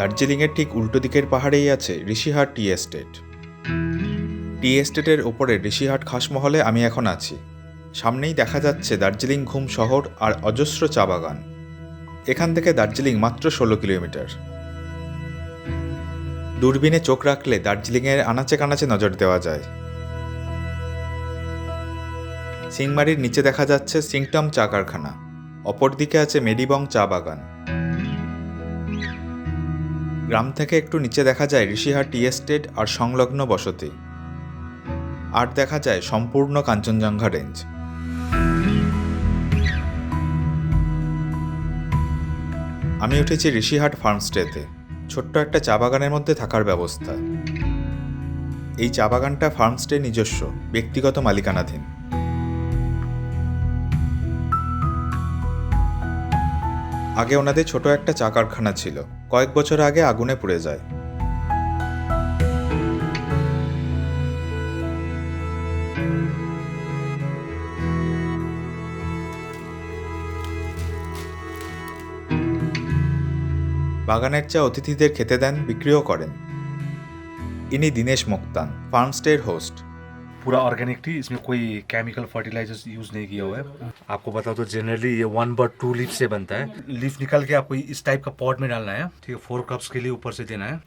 দার্জিলিংয়ের ঠিক উল্টো দিকের পাহাড়েই আছে ঋষিহাট টি এস্টেট। টি এস্টেটের ওপরে ঋষিহাট খাসমহলে আমি এখন আছি। সামনেই দেখা যাচ্ছে দার্জিলিং ঘুম শহর আর অজস্র চা বাগান। এখান থেকে দার্জিলিং মাত্র ষোলো কিলোমিটার। দূরবীনে চোখ রাখলে দার্জিলিংয়ের আনাচে কানাচে নজর দেওয়া যায়। সিংমারির নিচে দেখা যাচ্ছে সিংটম চা কারখানা। অপরদিকে আছে মেডিবং চা বাগান। গ্রাম থেকে একটু নিচে দেখা যায় ঋষিহাট টি এস্টেট আর সংলগ্ন বসতি। আর দেখা যায় সম্পূর্ণ কাঞ্চনজঙ্ঘা রেঞ্জ। আমি উঠেছি ঋষিহাট ফার্মস্টেতে। ছোট্ট একটা চা বাগানের মধ্যে থাকার ব্যবস্থা। এই চা বাগানটা ফার্মস্টে নিজস্ব, ব্যক্তিগত মালিকানাধীন। আগে ওনাদের ছোট একটা চা কারখানা ছিল। কয়েক বছর আগে আগুনে পুড়ে যায়। বাগানের চা অতিথিদের খেতে দেন, বিক্রিও করেন। ইনি দীনেশ মুক্তান, ফার্মস্টের হোস্ট। पूरा ऑर्गेनिक टी इसमें कोई केमिकल फर्टिलाइजर्स यूज़ नहीं किया हुआ है। आपको बताओ तो जनरली ये वन बट टू लीफ से बनता है। लीफ निकाल के आपको इस टाइप का पॉट में डालना है, ठीक है फोर कप्स के लिए ऊपर से देना है।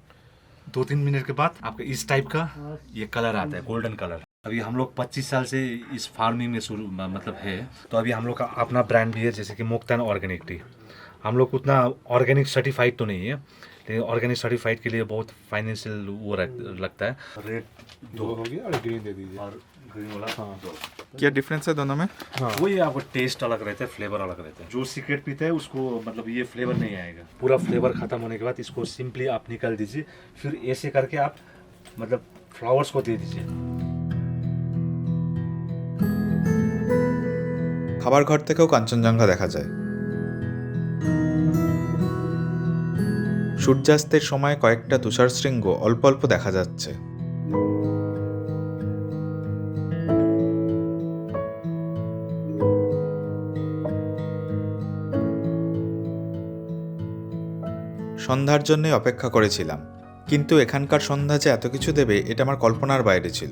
दो तीन मिनट के बाद आपका इस टाइप का ये कलर आता है गोल्डन कलर अभी हम लोग 25 साल से इस फ़ार्मिंग में शुरू मतलब है तो अभी हम लोग का अपना ब्रांड भी है, जैसे कि मुक्तान ऑर्गेनिक टी हम लोग उतना ऑर्गेनिक सर्टिफाइड तो नहीं है लेकिन ऑर्गेनिक सर्टिफाइड के लिए बहुत फाइनेंशियल वो रख- लगता है रेट दो हो गया और ग्रीन दे दीजिए और ग्रीन वाला दो क्या डिफरेंस है दोनों में वही आपको टेस्ट अलग रहता है फ्लेवर अलग रहता है जो सीक्रेट पीता है उसको मतलब ये फ्लेवर नहीं आएगा पूरा फ्लेवर खत्म होने के बाद इसको सिंपली आप निकाल दीजिए फिर ऐसे करके आप मतलब फ्लावर्स को दे दीजिए খাবার ঘর থেকেও কাঞ্চনজঙ্ঘা দেখা যায় সূর্যাস্তের সময় কয়েকটা তুষার শৃঙ্গ অল্প অল্প দেখা যাচ্ছে। সন্ধ্যার জন্য অপেক্ষা করেছিলাম, কিন্তু এখানকার সন্ধ্যা যে এত কিছু দেবে, এটা আমার কল্পনার বাইরে ছিল।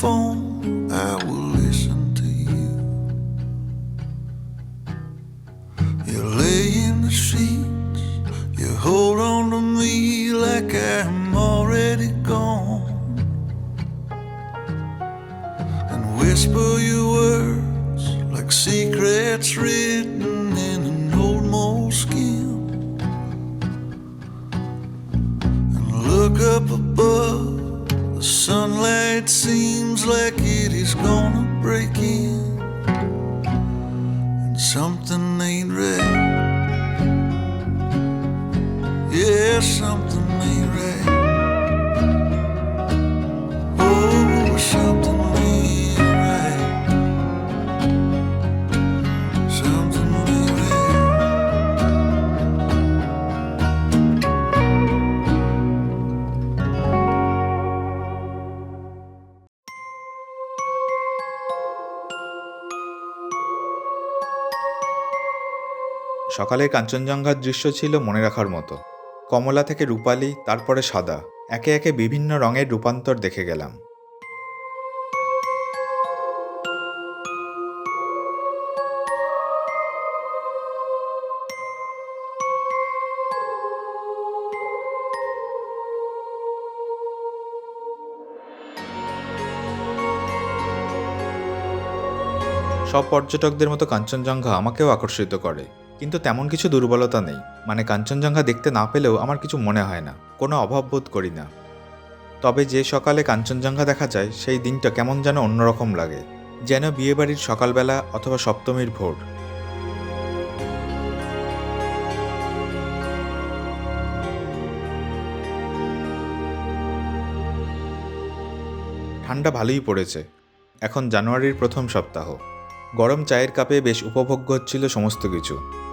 Phone, I will listen to you. You lay in the sheets, you hold on to me like I'm already gone. And whisper your words like secrets written like it is gonna break in. And something ain't right. Yeah, something ain't right. সকালের কাঞ্চনজঙ্ঘার দৃশ্য ছিল মনে রাখার মতো। কমলা থেকে রূপালি, তারপরে সাদা। একে একে বিভিন্ন রঙের রূপান্তর দেখে গেলাম। সব পর্যটকদের মতো কাঞ্চনজঙ্ঘা আমাকেও আকর্ষিত করে। কিন্তু তেমন কিছু দুর্বলতা নেই। মানে কাঞ্চনজঙ্ঘা দেখতে না পেলেও আমার কিছু মনে হয় না। কোনো অভাব বোধ করি না। তবে যে সকালে কাঞ্চনজঙ্ঘা দেখা যায়, সেই দিনটা কেমন যেন অন্যরকম লাগে। যেন বিয়েবাড়ির সকালবেলা অথবা সপ্তমীর ভোর। ঠান্ডা ভালোই পড়েছে। এখন জানুয়ারির প্রথম সপ্তাহ। গরম চায়ের কাপে বেশ উপভোগ্য হচ্ছিল সমস্ত কিছু।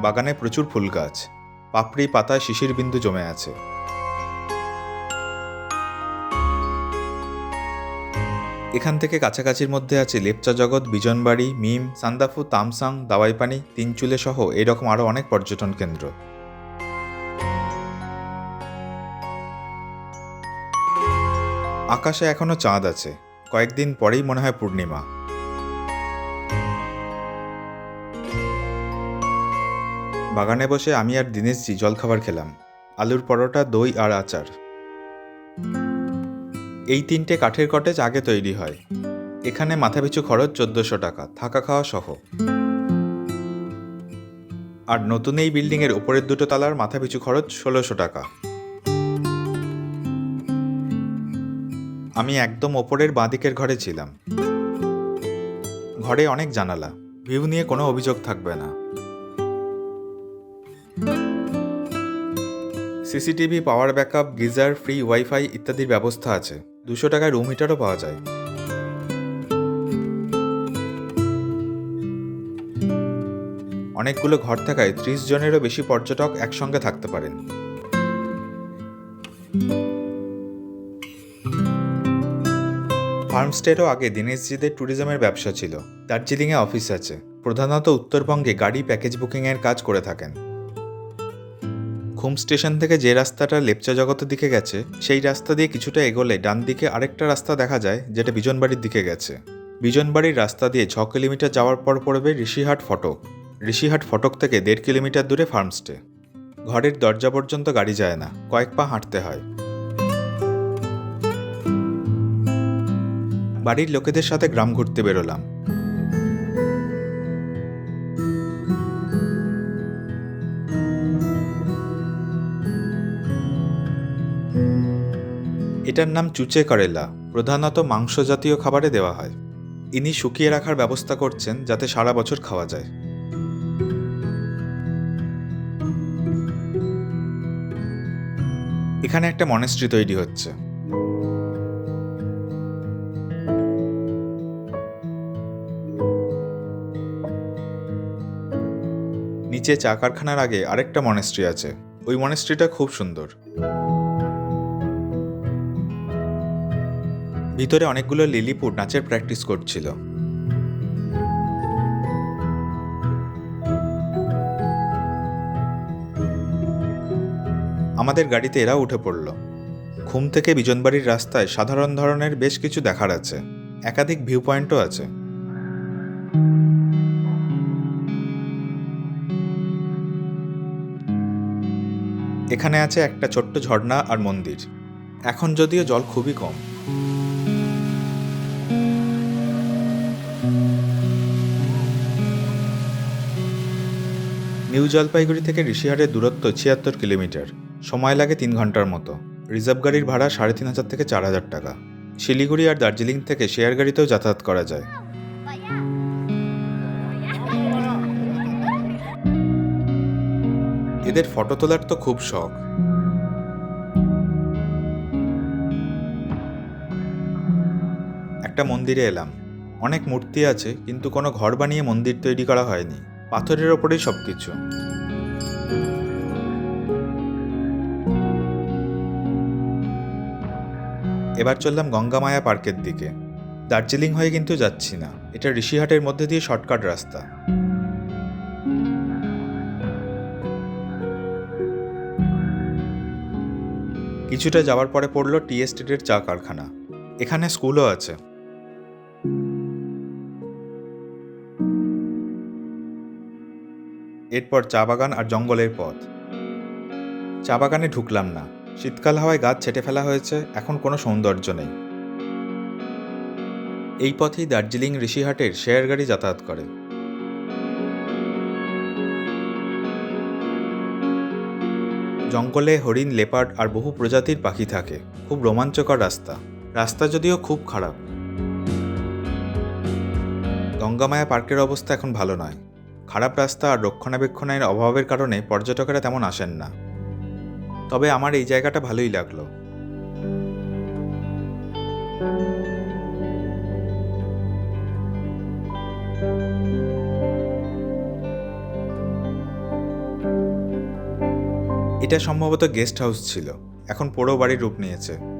বাগানে প্রচুর ফুল গাছ। পাপড়ি পাতায় শিশির বিন্দু জমে আছে। এখান থেকে কাছাকাছির মধ্যে আছে লেপচা জগৎ, বিজনবাড়ি, মিম, সান্দাফু, তামসাং, দাওয়াইপানি, তিনচুলে সহ এরকম আরও অনেক পর্যটন কেন্দ্র। আকাশে এখনও চাঁদ আছে। কয়েকদিন পরেই মনে হয় পূর্ণিমা। বাগানে বসে আমি আর দিনেশজি জলখাবার খেলাম, আলুর পরোটা, দই আর আচার। এই তিনটে কাঠের কটেজ আগে তৈরি হয়। এখানে মাথাপিছু খরচ চোদ্দশো টাকা, থাকা খাওয়া সহ। আর নতুন এই বিল্ডিংয়ের ওপরের দুটো তালার মাথাপিছু খরচ ষোলোশো টাকা। আমি একদম ওপরের বাঁদিকের ঘরে ছিলাম। ঘরে অনেক জানালা, ভিউ নিয়ে কোনো অভিযোগ থাকবে না। CCTV, power backup, geyser, free WiFi ইত্যাদির ব্যবস্থা আছে। দুশো টাকায় রুম হিটারও পাওয়া যায়। অনেকগুলো ঘর থাকায় ত্রিশ জনেরও বেশি পর্যটক একসঙ্গে থাকতে পারেন। ফার্মস্টেরও আগে দীনেশজিদের ট্যুরিজমের ব্যবসা ছিল। দার্জিলিংয়ে অফিস আছে। প্রধানত উত্তরবঙ্গে গাড়ি প্যাকেজ বুকিংয়ের কাজ করে থাকেন। খুম স্টেশন থেকে যে রাস্তাটা লেপচা জগতের দিকে গেছে, সেই রাস্তা দিয়ে কিছুটা এগোলে ডান দিকে আরেকটা রাস্তা দেখা যায়, যেটা বিজনবাড়ির দিকে গেছে। বিজনবাড়ির রাস্তা দিয়ে ছ কিলোমিটার যাওয়ার পর পড়বে ঋষিহাট ফটক। ঋষিহাট ফটক থেকে দেড় কিলোমিটার দূরে ফার্মস্টে। ঘরের দরজা পর্যন্ত গাড়ি যায় না, কয়েক পা হাঁটতে হয়। বাড়ির লোকেদের সাথে গ্রাম ঘুরতে বেরোলাম। এটার নাম চুচে করেলা, প্রধানত মাংস জাতীয় খাবারে দেওয়া হয়। ইনি শুকিয়ে রাখার ব্যবস্থা করছেন যাতে সারা বছর খাওয়া যায়। এখানে একটা মনেস্ট্রি তৈরি হচ্ছে। নিচে চা কারখানার আগে আরেকটা মনেস্ট্রি আছে। ওই মনেস্ট্রিটা খুব সুন্দর। ভিতরে অনেকগুলো লিলিপুট নাচের প্র্যাকটিস করছিল। আমাদের গাড়িতে এরা উঠে পড়ল। ঘুম থেকে বিজনবাড়ির রাস্তায় সাধারণ ধরনের বেশ কিছু দেখার আছে। একাধিক ভিউ পয়েন্টও আছে। এখানে আছে একটা ছোট্ট ঝর্ণা আর মন্দির। এখন যদিও জল খুবই কম। নিউ জলপাইগুড়ি থেকে ঋষিহাটের দূরত্ব ছিয়াত্তর কিলোমিটার। সময় লাগে তিন ঘণ্টার মতো। রিজার্ভ গাড়ির ভাড়া সাড়ে তিন হাজার থেকে চার হাজার টাকা। শিলিগুড়ি আর দার্জিলিং থেকে শেয়ার গাড়িতেও যাতায়াত করা যায়। এদের ফটো তোলার তো খুব শখ। একটা মন্দিরে এলাম। অনেক মূর্তি আছে, কিন্তু কোনো ঘর বানিয়ে মন্দির তৈরি করা হয়নি। পাথরের ওপরেই সব কিছু এবার চললাম গঙ্গামায়া পার্কের দিকে। দার্জিলিং হয়ে কিন্তু যাচ্ছি না। এটা ঋষিহাটের মধ্যে দিয়ে শর্টকাট রাস্তা। কিছুটা যাওয়ার পরে পড়ল টি এস্টেটের চা কারখানা। এখানে স্কুলও আছে। এরপর চা বাগান আর জঙ্গলের পথ। চা বাগানে ঢুকলাম না। শীতকাল হাওয়ায় গাছ ছেটে ফেলা হয়েছে, এখন কোনো সৌন্দর্য নেই। এই পথেই দার্জিলিং ঋষিহাটের শেয়ার গাড়ি যাতায়াত করে। জঙ্গলে হরিণ, লেপার্ড আর বহু প্রজাতির পাখি থাকে। খুব রোমাঞ্চকর রাস্তা। রাস্তা যদিও খুব খারাপ। গঙ্গামায়া পার্কের অবস্থা এখন ভালো নয়। খারাপ রাস্তা আর রক্ষণাবেক্ষণের অভাবের কারণে পর্যটকেরা তেমন আসেন না। তবে আমার এই জায়গাটা ভালোই লাগল। এটা সম্ভবত গেস্ট হাউস ছিল। এখন পোড়ো বাড়ির রূপ নিয়েছে।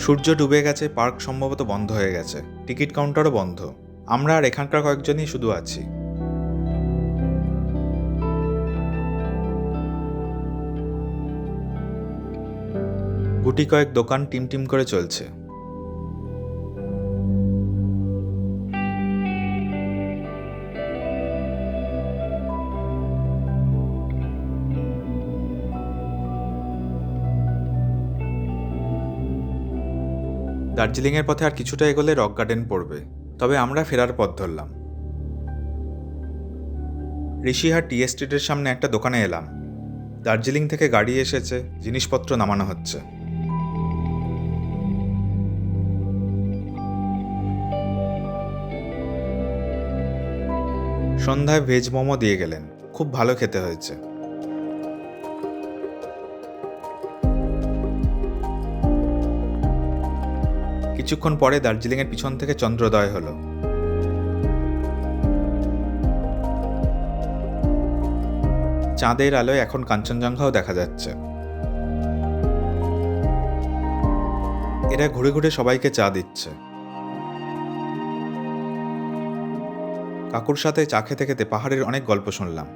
সূর্য ডুবে গেছে, পার্ক সম্ভবত বন্ধ হয়ে গেছে, টিকিট কাউন্টারও বন্ধ। আমরা আর এখানকার কয়েকজনই শুধু আছি। গুটি কয়েক দোকান টিম টিম করে চলছে। দার্জিলিংয়ের পথে আর কিছুটা এগোলে রক গার্ডেন পড়বে। তবে আমরা ফেরার পথ ধরলাম। ঋষিহাট টি এস্টেটের সামনে একটা দোকানে এলাম। দার্জিলিং থেকে গাড়ি এসেছে, জিনিসপত্র নামানো হচ্ছে। সন্ধ্যায় ভেজ মোমো দিয়ে গেলেন। খুব ভালো খেতে হয়েছে। কিছুক্ষণ পরে দার্জিলিংয়ের পিছন থেকে চন্দ্রোদয় হলো। চাঁদের আলোয় এখন কাঞ্চনজঙ্ঘাও দেখা যাচ্ছে। এরা ঘুরে ঘুরে সবাইকে চা দিচ্ছে। কাকুর সাথে চা খেতে খেতে পাহাড়ের অনেক গল্প শুনলাম।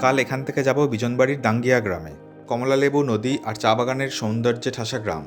কাল এখান থেকে যাব বিজনবাড়ির দাঙ্গিয়া গ্রামে। কমলালেবু নদী আর চা বাগানের সৌন্দর্যে ঠাসা গ্রাম।